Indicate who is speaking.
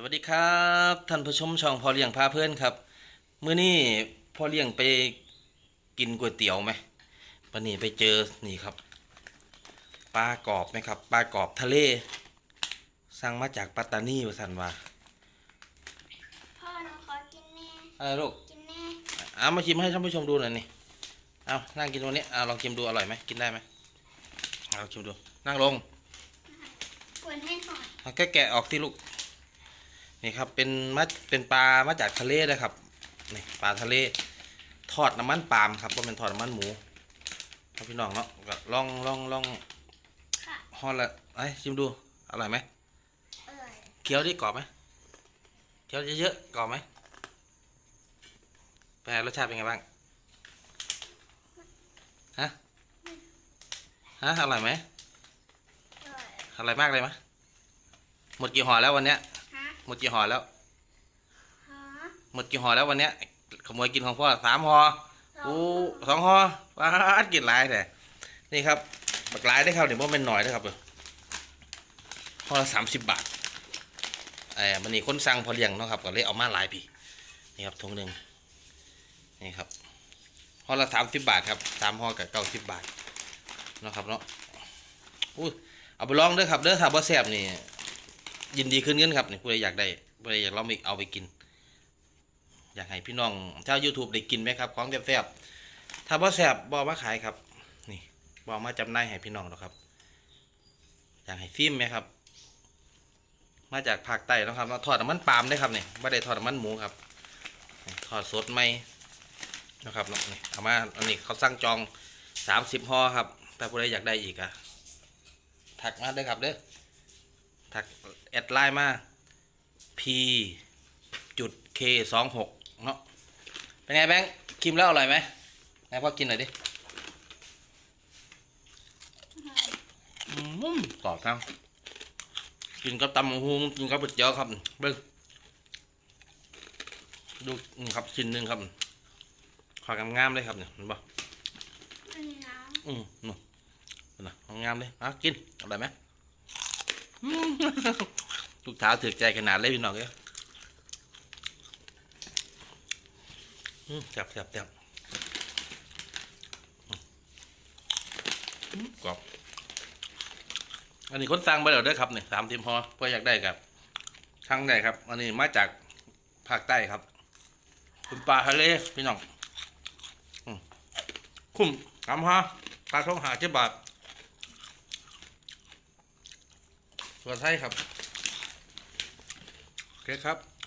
Speaker 1: สวัสดีครับท่านผู้ชมช่องพอเลี้ยงพาเพื่อนครับมื้อนี้พอเลี้ยงไปกินก๋วยเตี๋ยวไหมวันนี้ไปเจอนี่ครับปลากรอบไหมครับปลากรอบทะเลสั่งมาจากปัตตานีว่าสันว่า
Speaker 2: พ่อหนูขอกินแน่
Speaker 1: อะไรลูก
Speaker 2: กินแน่
Speaker 1: เอามาชิมให้ท่านผู้ชมดูหน่อยนี่เอานั่งกินตรงนี้เอาลองชิมดูอร่อยไหมกินได้ไหมเอาลองชิมดูนั่งลง
Speaker 2: กวนให้หน่อย
Speaker 1: เอาแกะแกะออกที่ลูก นี่ครับเป็นมาเป็นปลามาจากทะเลนะครับนี่ปลาทะเลทอดน้ำมันปาล์มครับว่าเป็นทอดน้ำมันหมูครับพี่น้องเนาะก็ลองลองลอง
Speaker 2: ค่ะ
Speaker 1: ห่อละไอ้ยชิมดูอร่อยไหม
Speaker 2: อร่อย
Speaker 1: เคี้ยวดิกรอบไหมเคี้ยวเยอะๆกรอบไหมเป็นไงรสชาติเป็นไงบ้างฮะฮะอร่อยไหม
Speaker 2: อร่อย
Speaker 1: อร่อยมากเลยไหมหมดกี่ห่อแล้ววันเนี้ย
Speaker 2: ฮะ
Speaker 1: หมดกี่ห่อแล้ว
Speaker 2: ฮะ
Speaker 1: หมดกี่ห่อแล้ววันเนี้ยขโมยกินของพ่อสามห่อโอ้สองห่อว้าดกินหลายแต่นี่ครับบักหลายได้ครับเดี๋ยวว่าเป็นหน่อยนะครับห่อละสามสิบบาทไอ้มันนี่คนสั่งพอเลี้ยงเนาะครับก็เลยเอามาหลายพี่นี่ครับถุงหนึ่งนี่ครับห่อละสามสิบบาทครับสามห่อกับเก้าสิบบาทเนาะครับเนาะอุ้ยเอาไปลองเด้อครับเด้อถ้าบ่แซ่บนี่ ยินดีขึ้นเงินครับนี่ผู้ใดอยากได้ผู้ใดอยากลองไปเอาไปกิน อยากให้พี่น้องชาว YouTube ได้กินไหมครับของแซ่บๆถ้าบ่แซ่บบ่มาขายครับ นี่บ่เอมาจำหน่ายให้พี่น้องหรอกครับ อยากให้ฟิล์มไหมครับ มาจากภาคใต้นะครับเนาทอดน้ำมันปาล์มได้ครับนี่ไม่ได้ทอดน้ำมันหมูครับทอดสดไหมนะครับเนาะนี่เอามาอันนี้เขาสั่งจองสามสิบห่อครับถ้าผู้ใดอยากได้อีกอะถักมาได้ครับเด้อ ทักแอดไลน์มา p จุด k สองหกเนาะเป็นไงแบงค์กินแล้วอร่อยไหมไหนพ่อกินหน่อยดิอืมกรอบครับกินกับตำบักหูกินกับก๋วยเตี๋ยวครับเบิ้งดูนี่ครับชิ้นหนึ่งครับของามๆเลยครับเนี่ยเห็นปะ
Speaker 2: อันนี้น้
Speaker 1: อืมนู่นนะงามเลยอะกินอร่อยไหมอืม ลูกเท้าถือใจขนาดเลยพี่น้องเอ้ยจับจับจับกรอบอันนี้คนสั่งไปแล้วเด้วยครับเนี่ยสามทีมพอเพื่ออยากได้ครับช่างได้ครับ อันนี้มาจากภาคใต้ครับ คุณปลาทะเลพี่น้องคุ้มสามห้าปลาท่องหาเจ็ดบาท ส่วไทยครับโอเคครับ